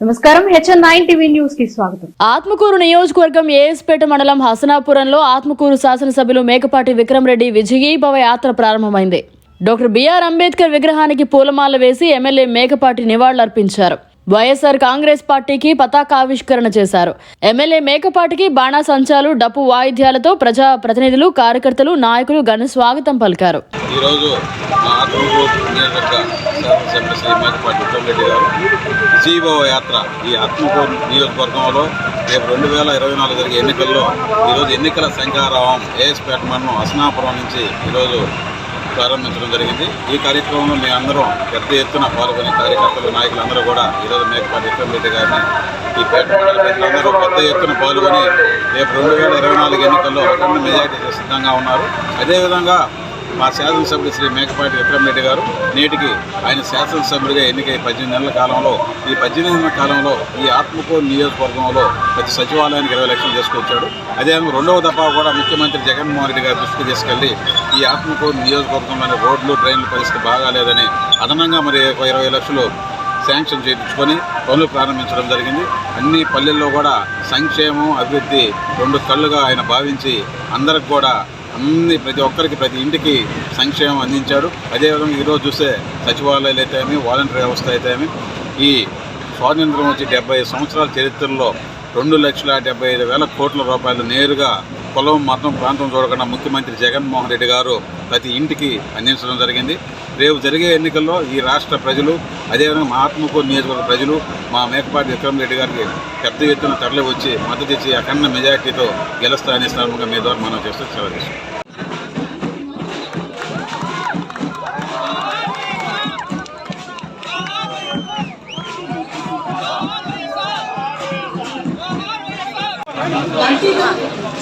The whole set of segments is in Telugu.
నమస్కారం. హెచ్ఎన్ నైన్ టీవీ న్యూస్కి స్వాగతం. ఆత్మకూరు నియోజకవర్గం ఏఎస్పేట మండలం హసనాపురంలో ఆత్మకూరు శాసనసభ్యులు మేకపాటి విక్రమరెడ్డి విజయీభవ యాత్ర ప్రారంభమైంది. డాక్టర్ బిఆర్ అంబేద్కర్ విగ్రహానికి పూలమాల వేసి ఎమ్మెల్యే మేకపాటి నివాళులర్పించారు. వైఎస్ఆర్ కాంగ్రెస్ పార్టీకి పతాకావిష్కరణ చేశారు. ఎమ్మెల్యే మేకపాటికి బాణాసంచాలు డప్పు వాయిద్యాలతో ప్రజా ప్రతినిధులు కార్యకర్తలు నాయకులు ఘన స్వాగతం పలికారు. ఈరోజు మా యాత్ర ఈ ఆత్మకూరు నియోజకవర్గంలో రేపు రెండు వేల ఇరవై నాలుగు జరిగే ఎన్నికల్లో ఈరోజు ఎన్నికల శంకారావం ఏఎస్పేట మండలం అసనాపురం నుంచి ఈరోజు ప్రారంభించడం జరిగింది. ఈ కార్యక్రమంలో మీ పెద్ద ఎత్తున పాల్గొని కార్యకర్తలు నాయకులందరూ కూడా ఈరోజు మేకపాటి విక్రమరెడ్డి గారిని ఈ పేట అందరూ పెద్ద ఎత్తున పాల్గొని రేపు రెండు వేల ఇరవై నాలుగు ఎన్నికల్లో అఖండ మెజార్టీ సిద్ధంగా ఉన్నారు. అదేవిధంగా మా శాసనసభ్యుడు శ్రీ మేకపాటి విక్రమరెడ్డి గారు నేటికి ఆయన శాసనసభ్యుడిగా ఎన్నికై పద్దెనిమిది నెలల కాలంలో ఈ పద్దెనిమిది నెలల కాలంలో ఈ ఆత్మకూరు నియోజకవర్గంలో ప్రతి సచివాలయానికి ఇరవై లక్షలు తీసుకొచ్చాడు. అదే రెండవ దఫా కూడా ముఖ్యమంత్రి జగన్మోహన్ రెడ్డి గారి దృష్టికి తీసుకెళ్ళి ఈ ఆత్మకూరు నియోజకవర్గంలోని రోడ్లు ట్రైన్ల పరిస్థితి బాగాలేదని అదనంగా మరి ఒక ఇరవై లక్షలు శాంక్షన్ చేయించుకొని పనులు ప్రారంభించడం జరిగింది. అన్ని పల్లెల్లో కూడా సంక్షేమం అభివృద్ధి రెండు కళ్ళుగా ఆయన భావించి అందరికి కూడా అన్ని ప్రతి ఒక్కరికి ప్రతి ఇంటికి సంక్షేమం అందించాడు అదేవిధంగా ఈరోజు చూస్తే సచివాలయాలు అయితేమి వాలంటీర్ వ్యవస్థ అయితేమి ఈ స్వాతంత్రం వచ్చి డెబ్బై సంవత్సరాల చరిత్రలో రెండు లక్షల డెబ్బై ఐదు వేల కోట్ల రూపాయలు నేరుగా కులం మతం ప్రాంతం చూడకుండా ముఖ్యమంత్రి జగన్మోహన్ రెడ్డి గారు ప్రతి ఇంటికి అందించడం జరిగింది. రేపు జరిగే ఎన్నికల్లో ఈ రాష్ట్ర ప్రజలు అదేవిధంగా మా ఆత్మకూరు నియోజకవర్గ ప్రజలు మా మేకపాటి విక్రమ్ రెడ్డి గారికి పెద్ద ఎత్తున తరలి వచ్చి మద్దతు ఇచ్చి అఖండ మెజార్టీతో గెలుస్తారని సందర్భంగా మీ ద్వారా మనం చేస్తూ సెలవు తీసుకుంటాం.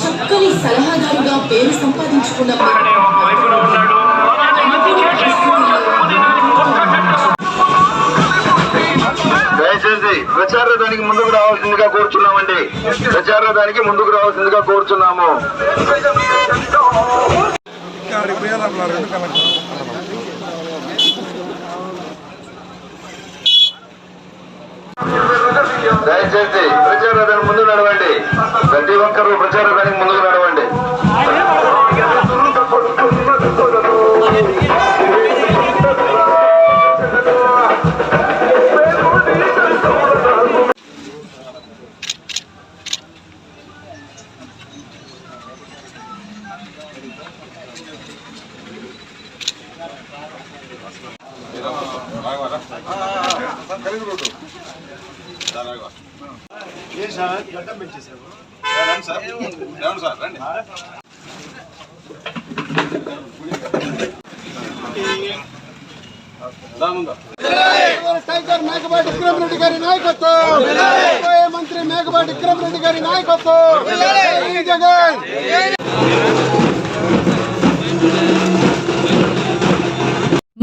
చక్కని సలహాదారుగా పేరు సంపాదించుకున్న దయచేసి ప్రచార దానికి ముందుకు రావాల్సిందిగా కోరుచున్నామండి. ప్రచార దానికి ముందుకు రావాల్సిందిగా కోరుచున్నాము. దయచేసి ప్రచార రథానికి ముందు నడవండి. ప్రతి ఒక్కరూ ప్రచార దానికి ముందుకు నడవండి. రండి సార్. రండి సార్, రండి. దా ముందు. మేకపాటి విక్రమ్ రెడ్డి గారి నాయకత్వం మంత్రి మేకపాటి విక్రమ్ రెడ్డి గారి నాయకత్వం జగన్